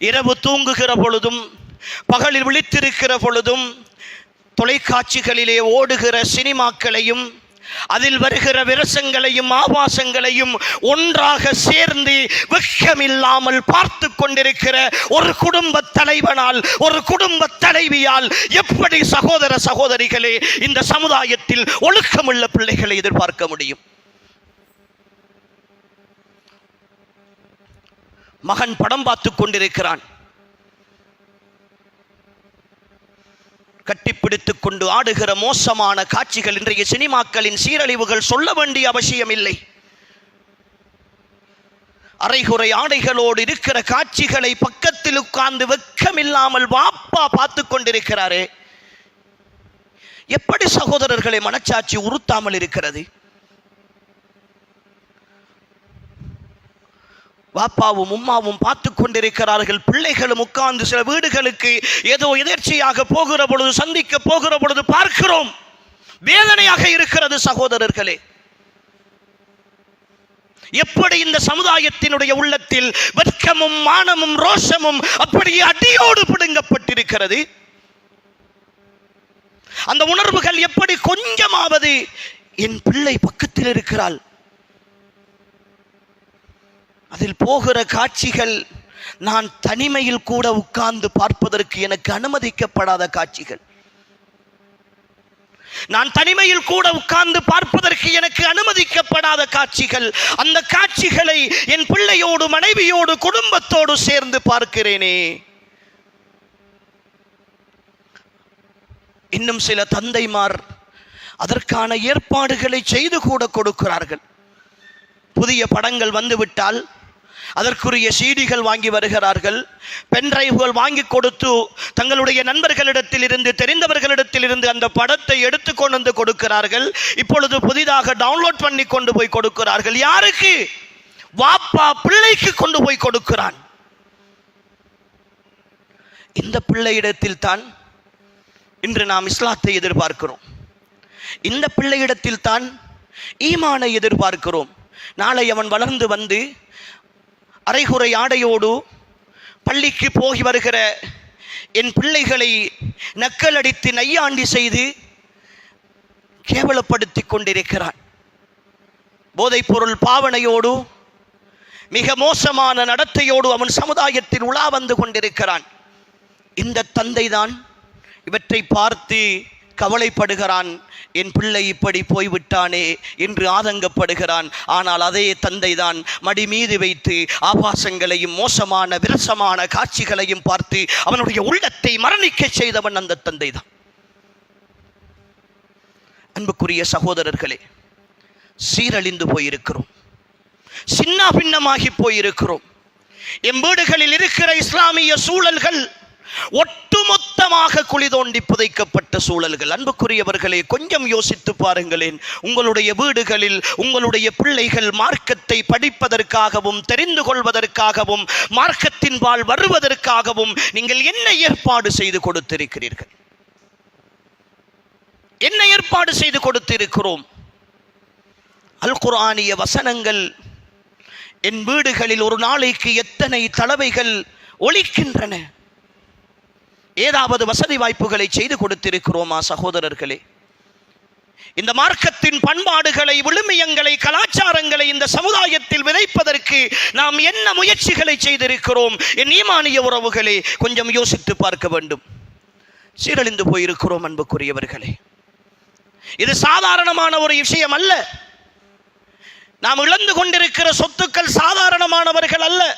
இரவு தூங்குகிற பொழுதும் பகலில் விழித்திருக்கிற பொழுதும் தொலைக்காட்சிகளிலே ஓடுகிற சினிமாக்களையும் அதில் வருகிற விரசங்களையும் ஆபாசங்களையும் ஒன்றாக சேர்ந்து வெட்கமில்லாமல் பார்த்து கொண்டிருக்கிற ஒரு குடும்ப தலைவனால் ஒரு குடும்ப தலைவியால் எப்படி சகோதர சகோதரிகளே இந்த சமுதாயத்தில் ஒழுக்கமுள்ள பிள்ளைகளை எதிர்பார்க்க முடியும்? மகன் படம் பார்த்து கொண்டிருக்கிறான். கட்டிப்பிடித்துக் கொண்டு ஆடுகிற மோசமான காட்சிகள் இன்றைய சினிமாக்களின் சீரழிவுகள் சொல்ல வேண்டிய அவசியம் இல்லை அரைகுறை ஆடைகளோடு இருக்கிற காட்சிகளை பக்கத்தில் உட்கார்ந்து வெக்கமில்லாமல் வாப்பா பார்த்து கொண்டிருக்கிறாரே. எப்படி சகோதரர்களை மனச்சாட்சி உறுத்தாமல் இருக்கிறது? வாப்பாவும் உம்மாவும் பார்த்து கொண்டிருக்கிறார்கள். பிள்ளைகளும் உட்கார்ந்து சில வீடுகளுக்கு ஏதோ எதிர்ச்சியாக போகிற பொழுது சந்திக்க போகிற பொழுது பார்க்கிறோம். வேதனையாக இருக்கிறது சகோதரர்களே. எப்படி இந்த சமுதாயத்தினுடைய உள்ளத்தில் வெட்கமும் மானமும் ரோஷமும் அப்படியே அடியோடு பிடுங்கப்பட்டிருக்கிறது? அந்த உணர்வுகள் எப்படி கொஞ்சமாவது என் பிள்ளை பக்கத்தில் இருக்கிறாள்? அதில் போகிற காட்சிகள் நான் தனிமையில் கூட உட்கார்ந்து பார்ப்பதற்கு எனக்கு அனுமதிக்கப்படாத காட்சிகள். நான் தனிமையில் கூட உட்கார்ந்து பார்ப்பதற்கு எனக்கு அனுமதிக்கப்படாத காட்சிகள். அந்த காட்சிகளை என் பிள்ளையோடு மனைவியோடு குடும்பத்தோடு சேர்ந்து பார்க்கிறேனே. இன்னும் சில தந்தைமார் அதற்கான ஏற்பாடுகளை செய்து கூட கொடுக்கிறார்கள். புதிய படங்கள் வந்துவிட்டால் அதற்குரிய சீடிகள் வாங்கி வருகிறார்கள். பென்டிரைவ்கள் வாங்கி கொடுத்து தங்களுடைய நண்பர்களிடத்தில் இருந்து தெரிந்தவர்களிடத்தில் இருந்து அந்த படத்தை எடுத்து கொண்டு வந்து கொடுக்கிறார்கள். இப்பொழுது புதிதாக டவுன்லோட் பண்ணி கொண்டு போய் கொடுக்கிறார்கள். யாருக்கு? வாப்பா பிள்ளைக்கு கொண்டு போய் கொடுக்கிறான். இந்த பிள்ளையிடத்தில் தான் இன்று நாம் இஸ்லாத்தை எதிர்பார்க்கிறோம். இந்த பிள்ளையிடத்தில் தான் ஈமானை எதிர்பார்க்கிறோம். நாளை அவன் வளர்ந்து வந்து அரைகுறை ஆடையோடு பள்ளிக்கு போகி வருகிற என் பிள்ளைகளை நக்கலடித்து நையாண்டி செய்து கேவலப்படுத்தி கொண்டிருக்கிறான். போதைப்பொருள் பாவனையோடு மிக மோசமான நடத்தையோடு அவன் சமுதாயத்தில் உலா வந்து கொண்டிருக்கிறான். இந்த தந்தைதான் இவற்றை பார்த்து கவலைப்படுகிறான் என் பிள்ளை இப்படி போய்விட்டானே என்று ஆதங்கப்படுகிறான். ஆனால் அதே தந்தைதான் மடி மீது வைத்து ஆபாசங்களையும் மோசமான விரசமான காட்சிகளையும் பார்த்து அவனுடைய உள்ளத்தை மரணிக்க செய்தவன் அந்த தந்தை தான் அன்புக்குரிய சகோதரர்களே சீரழிந்து போயிருக்கிறோம். சின்ன பின்னமாகி போயிருக்கிறோம். எம் வீடுகளில் இருக்கிற இஸ்லாமிய சூழல்கள் ஒட்டுமொத்தமாக குழி தோண்டி புதைக்கப்பட்ட சூழல்கள். அன்புக்குரியவர்களே கொஞ்சம் யோசித்து பாருங்களேன். உங்களுடைய வீடுகளில் உங்களுடைய பிள்ளைகள் மார்க்கத்தை படிப்பதற்காகவும் தெரிந்து கொள்வதற்காகவும் மார்க்கத்தின் வாழ் வருவதற்காகவும் நீங்கள் என்ன ஏற்பாடு செய்து கொடுத்திருக்கிறீர்கள்? என்ன ஏற்பாடு செய்து கொடுத்திருக்கிறோம்? அல் குரானிய வசனங்கள் என் வீடுகளில் ஒரு நாளைக்கு எத்தனை தடவைகள் ஒழிக்கின்றன ஏதாவது வசதி வாய்ப்புகளை செய்து கொடுத்திருக்கிறோமா சகோதரர்களே? இந்த மார்க்கத்தின் பண்பாடுகளை விழுமியங்களை கலாச்சாரங்களை இந்த சமுதாயத்தில் விதைப்பதற்கு நாம் என்ன முயற்சிகளை செய்திருக்கிறோம்? என் ஈமானிய உறவுகளே கொஞ்சம் யோசித்து பார்க்க வேண்டும். சீரழிந்து போயிருக்கிறோம் அன்புக்குரியவர்களே. இது சாதாரணமான ஒரு விஷயம் அல்ல. நாம் இழந்து கொண்டிருக்கிற சொத்துக்கள் சாதாரணமானவர்கள் அல்ல.